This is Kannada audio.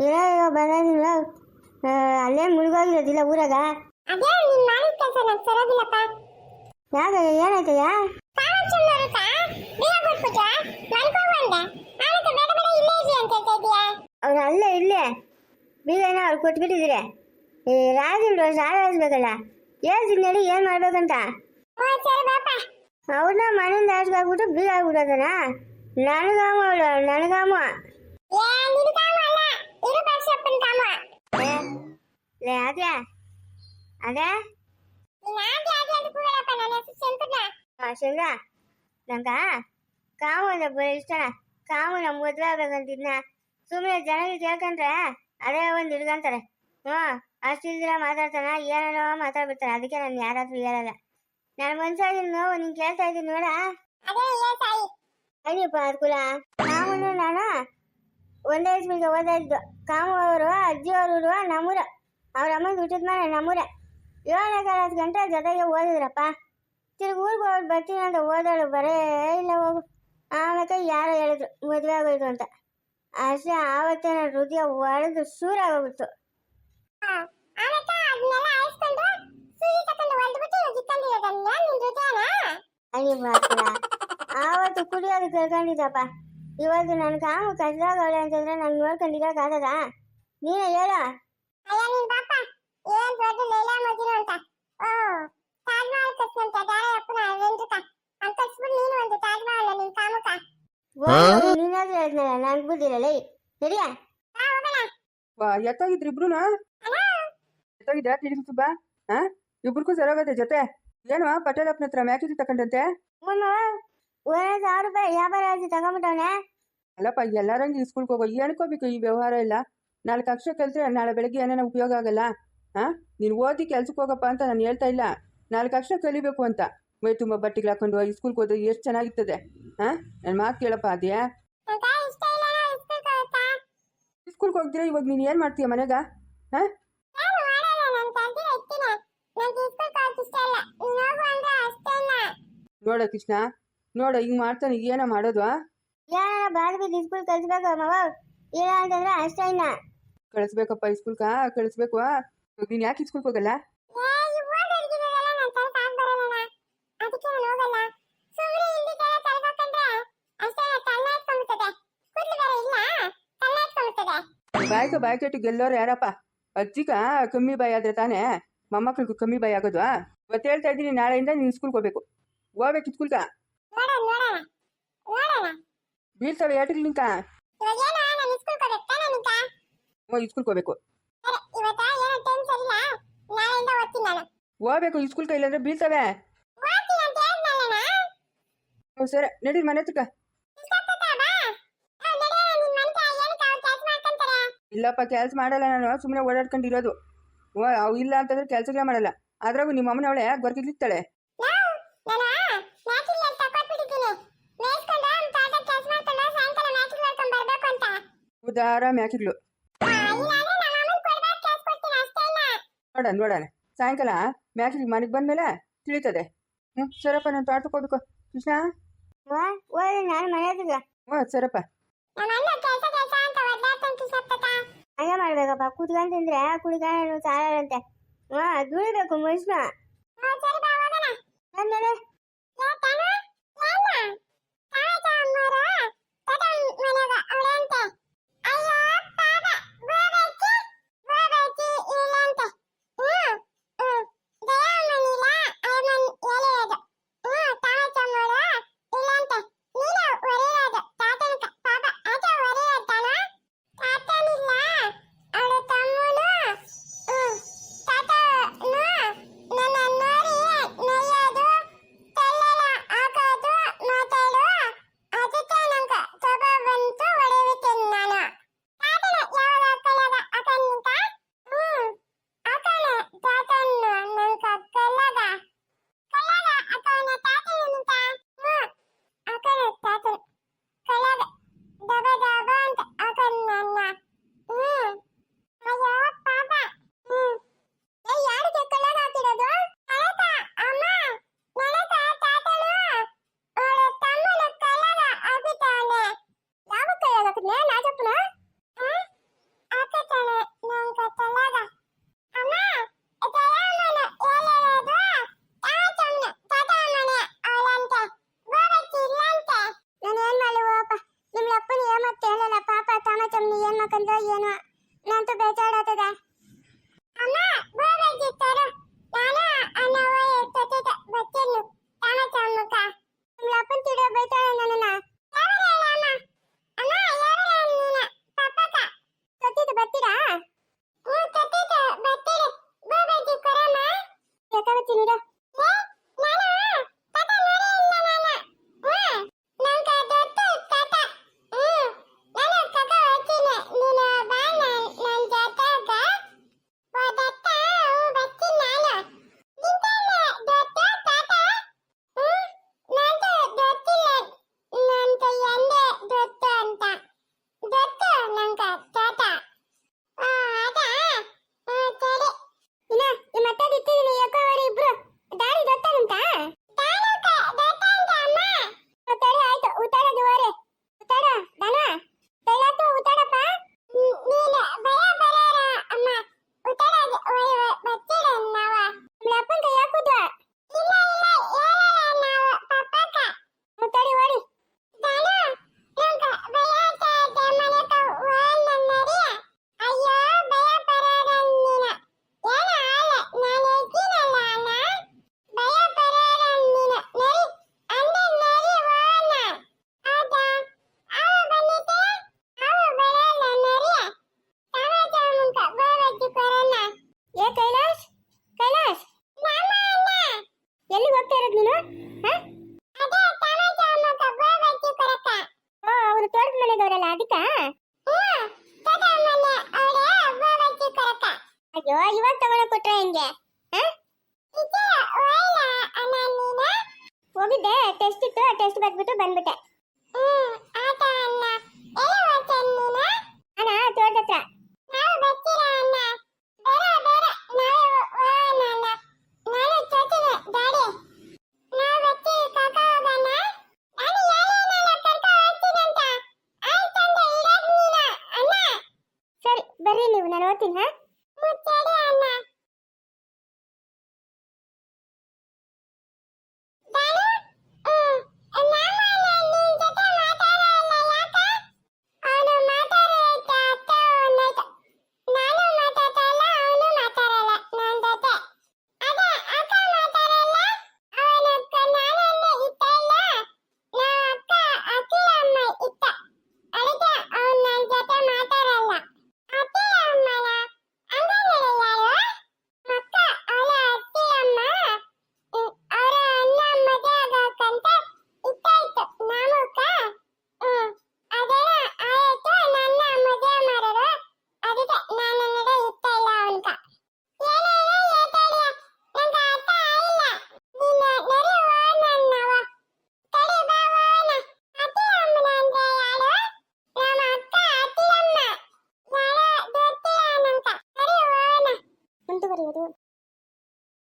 ಇರೋ ಇರೋ ಬರೋದಿಲ್ಲ ಅಲ್ಲೇ ಮುಳುಗೋಗಿರೋದಿಲ್ಲ ಊರಾಗ ಅದೇ ನೀನ್ ಮಾಡಿದ ಕೆಲಸ ನಂಗೆ ಸರೋದಿಲ್ಲಪ್ಪ ಯಾಕ ಏನಾಯ್ತಯ್ಯ ಕಾಮಚಂದ್ರತ ಬೇಗ ಕೊಟ್ಬಿಟ್ಟ ಮಲ್ಕೋಬಂದೆ ಆಮೇಲೆ ಬೇಗ ಬೇಗ ಇಲ್ಲೇ ಇರ್ಲಿ ಅಂತ ಹೇಳ್ತಾ ಇದೀಯಾ ಅವ್ರು ಅಲ್ಲೇ ಇಲ್ಲೇ ಬೀಗನ ಅವ್ರು ಕೊಟ್ಬಿಟ್ಟಿದ್ರೆ ಈ ರಾಜನ್ ಸಾಲ ಹಚ್ಬೇಕಲ್ಲ ಹೇಳ್ತೀನಿ ಹೇಳಿ ಏನು ಮಾಡ್ಬೇಕಂತ ಓ ಸರಿ ಬಾಪ ಅವ್ರನ್ನ ಮನೆಯಿಂದ ಹಾಸ್ಗಾಕ್ಬಿಟ್ಟು ಬೀಗ ಆಗ್ಬಿಟ್ಟದನ ನನಗಾಮ ಅವಳು ನನಗಾಮ ಏ ನಿನ್ ಕಾಮ ಅಲ್ಲ ಇದು ಪರಶಪ್ಪನ ಕಾಮ ಏ, ಲೇ ಅದೇ ಅದೇ ನೀನ್ ಆದಿ ಆದಿ ಅಂತ ಕೂಗಲಪ್ಪ ನನ್ನ ಹೆಸರು ಶಂಕರ್ನ ಶಂಗ ನಂಗ ಕಾಮು ಅಂದ್ರೆ ಬರೀ ಇಷ್ಟನ ಕಾಮು ನಮ್ಮ ಮದುವೆ ಆಗ್ಬೇಕಂತಿದ್ನ ಸುಮ್ಮನೆ ಜನಗಳು ಕೇಳ್ಕೊಂಡ್ರೆ ಅದೇ ಒಂದು ಹಿಡ್ಕೊಂತಾರೆ ಹ್ಞೂ ಅಷ್ಟಿಲ್ದಿರ ಮಾತಾಡ್ತಾನ ಏನೇನೋ ಮಾತಾಡ್ಬಿಡ್ತಾರೆ ಅದಕ್ಕೆ ನಾನು ಯಾರಾದ್ರೂ ಹೇಳಲ್ಲ ನನ್ನ ಮನ್ಸಾಗಿ ನೋವು ನೀನು ಕೇಳ್ತಾ ಇದ್ದೀನಿ ನೋಡ ಅದೇ ಏ ತಾಯಿ ಅಯ್ಯಪ್ಪ ಅದ್ಕುಲ ಕಾಮನು ನಾನು ಒಂದೇ ಇಸ್ಮಿಗೆ ಓದಾ ಇದ್ದು ಕಾಮು ಅವರು ಅಜ್ಜಿ ಅವರು ನಮ್ಮೂರ. ಅವ್ರ ಅಮ್ಮನ ಹುಟ್ಟಿದ ಮೇಲೆ ನಮ್ಮೂರ. ಏಳನೇ ಕಾಲತ್ತು ಗಂಟೆ ಜೊತೆಗೆ ಓದಿದ್ರಪ್ಪ. ತಿರುಗಿ ಊರಿಗೆ ಹೋಗಿ ಬರ್ತೀನಿ ಅಂತ ಓದೋಳು ಬರೇ ಇಲ್ಲ ಹೋಗು. ಆಮೇಲೆ ಯಾರೋ ಹೇಳಿದ್ರು ಮದುವೆ ಆಗೋಯ್ತು ಅಂತ. ಅಷ್ಟೇ ಆವತ್ತೇ ನನ್ನ ಹೃದಯ ಒಡೆದು ಶೂರಾಗೋಗ್ಬಿಡ್ತು ಆವತ್ತು ಕುಡಿಯೋದು ಕಳ್ಕೊಂಡಿದ್ದಪ್ಪ ಇವತ್ತು ನನ್ನ ಕಾಮು ಕಷ್ಟದಾಗವಳೆ ಅಂತಂದ್ರೆ ನಂಗೆ ನೋಡ್ಕೊಂಡಿರೋಕ್ಕಾಗದ ನೀನೇ ಹೇಳ. ಅಯ್ಯ ನಿನ್ ಪಾಪ ಏನ್ ದೊಡ್ಡ ಲೈಲಾ ಮಜ್ನು ಅಂತ. ಓ ತಾಜ್ ಮಹಲ್ ಕಟ್ಸಂತ ದಾರ ಅಪ್ಪನ ವೆಂದ್ರಕ ಅಂತ ಕಟ್ಸ್ಬಿಟ್ಟು ನೀನು ಒಂದು ತಾಜ್ ಮಹಲ್ ನಿನ್ ಕಾಮುಕ. ನೀನಾದ್ರೂ ಹೇಳಿದ್ನಲ್ಲ ನನ್ಗೆ ಬುದ್ಧಿರಲ್ಲ ನಡಿಯ? ಬಾ ಹೋಗೋಣ. ವಾ ಎತ್ತಾಗಿದ್ರಿ ಇಬ್ರು ಎತ್ತಾಗಿದ್ಯಾ ತಿರುಗಿ ಸುಬ್ಬ ಹಾ? ಇಬ್ರಿಗೂ ಸರೋಗತ್ತೆ ಜೊತೆ. ಏನು ಪಟೇಲಪ್ಪನ ಹತ್ರ ಮ್ಯಾಚ್ ತಕೊಂಡಂತೆ? ಮುನ್ನ ಒಂದ್ ಸಾವಿರ ರೂಪಾಯಿ ವ್ಯಾಪಾರ ತಗೊಂಬಿಟ್ಟವನೆ. ಅಲ್ಲಪ್ಪ ಎಲ್ಲರಂಗೆ ಸ್ಕೂಲ್ಗೆ ಹೋಗೋ ಅನ್ಕೋಬೇಕು ಈ ವ್ಯವಹಾರ ಇಲ್ಲ ನಾಲ್ಕು ಅಕ್ಷರ ಕಲ್ತ್ರೆ ನಾಳೆ ಬೆಳಗ್ಗೆ ಏನೇನ ಉಪಯೋಗ ಆಗಲ್ಲ? ಹಾ? ನೀನು ಓದಿ ಕೆಲ್ಸಕ್ಕೆ ಹೋಗಪ್ಪ ಅಂತ ನಾನು ಹೇಳ್ತಾ ಇಲ್ಲ. ನಾಲ್ಕು ಅಕ್ಷರ ಕಲಿಬೇಕು ಅಂತ. ಮೈ ತುಂಬ ಬಟ್ಟೆಗಳು ಹಾಕೊಂಡು ಸ್ಕೂಲ್ ಹೋದ್ರೆ ಎಷ್ಟು ಚೆನ್ನಾಗಿರ್ತದೆ? ಹಾ? ನನ್ನ ಮಾತು ಕೇಳಪ್ಪ ಅದೇ ಸ್ಕೂಲ್ ಹೋಗ್ತೀರಾ ಇವಾಗ ನೀನು ಏನು ಮಾಡ್ತೀಯ ಮನೆಗ? ಹಾಂ? ನೋಡ ಕೃಷ್ಣ ನೋಡ ಹಿಂಗೆ ಮಾಡ್ತಾನೆ ಏನೋ ಮಾಡೋದು ಏನಾರ ಬಾಳ್ ಬಿದ್ದು ಸ್ಕೂಲ್ ಕಲ್ಸ್ಬೇಕು ಮವ? ಇಲ್ಲ ಅಂತಂದ್ರೆ ಅಷ್ಟೇ ಇನ್ನ. ಕಳಿಸ್ಬೇಕಪ್ಪ ಸ್ಕೂಲ್ಗ ಕಳಿಸ್ಬೇಕು ನೀನು ಯಾಕೆ ಇಸ್ಕೂಲ್ಗೆ ಹೋಗಲ್ಲ? ಬಾಯ್ಕ ಬಾಯ್ ಕೆಟ್ಟು ಗೆಲ್ಲೋರು ಯಾರಪ್ಪ? ಅಜ್ಜಿಗ ಕಮ್ಮಿ ಬಾಯಿ ಆದ್ರೆ ತಾನೇ? ಮೊಮ್ಮಕ್ಳಿಗೂ ಕಮ್ಮಿ ಬಾಯಿ ಆಗೋದು ಇವತ್ತು ಹೇಳ್ತಾ ಇದ್ದೀನಿ ನಾಳೆಯಿಂದ ನೀನು ಸ್ಕೂಲ್ಗೆ ಹೋಗ್ಬೇಕು. ಹೋಗ್ಬೇಕು ಸ್ಕೂಲ್ಗ ಬೀಳ್ತವೆ ಏಟಿಗೆ ನಿಂಕ. ಓ ಸ್ಕೂಲ್ಗೆ ಹೋಗ್ಬೇಕು ಸ್ಕೂಲ್ಗೆ ಇಲ್ಲಾಂದ್ರೆ ಬೀಳ್ತವೆ. ಸರಿ ನಡೀರಿ ಮನೆ ಹತ್ರಕ ಇಲ್ಲಪ್ಪ ಕೆಲಸ ಮಾಡಲ್ಲ ನಾನು ಸುಮ್ಮನೆ ಓಡಾಡ್ಕೊಂಡಿರೋದು. ಓ ಅವು ಇಲ್ಲ ಅಂತಂದ್ರೆ ಕೆಲಸಗಳೇ ಮಾಡಲ್ಲ. ಅದ್ರಾಗೂ ನಿಮ್ಮ ಅಮ್ಮನವಳೆ ಗೊರ್ಕಿರ್ತಾಳೆ ಅಷ್ಟೇ ಇಲ್ಲ ನೋಡೋಣ ನೋಡೋಣ ಸಾಯಂಕಾಲ ಮ್ಯಾಕಿಗೆ ಮನೆಗೆ ಬಂದಮೇಲೆ ತಿಳಿತದೆ ಹ್ಞೂ ಸರಪ್ಪ ನಾನು ತೋಟಕ್ಕೆ ಹೋಗ್ಬೇಕು ಕೃಷ್ಣ ವಾ ಓದಿ ನಾನು ಮನೆ ಹತ್ರ ಹ್ಞೂ ಸರಪ್ಪ ನಮ್ಮ ಅಣ್ಣ ಕೆಲ್ಸ ಕೆಲ್ಸ ಅಂತ ಒದ್ದಾಡ್ತಾನೆ ಕಿಸಪ್ಪ ಹಂಗೆ ಮಾಡ್ಬೇಕಪ್ಪ ಕುತ್ಕೊಂಡ್ ತಿಂದ್ರೆ ಕುಡಿಕೊಂಡು ಸಾಲಂತೆ ಹಾ ದುಡಿಬೇಕು ಮನುಷ್ಯ ಅಯ್ಯೋ ಇವಾಗ ತಗೊಂಡ ಕೊಟ್ರೆ ಹೆಂಗೆ? ಹೋಗಿದ್ದೆ ಟೆಸ್ಟ್ ಇತ್ತು ಟೆಸ್ಟ್ ಬರ್ದ್ಬಿಟ್ಟು ಬಂದ್ಬಿಟ್ಟೆ. ಬರ್ರಿ ನೀವು ನಾನು ಓದ್ತೀನಿ ಹಾ? ಮುಚ್ಚಾಡಿ ಅಣ್ಣ.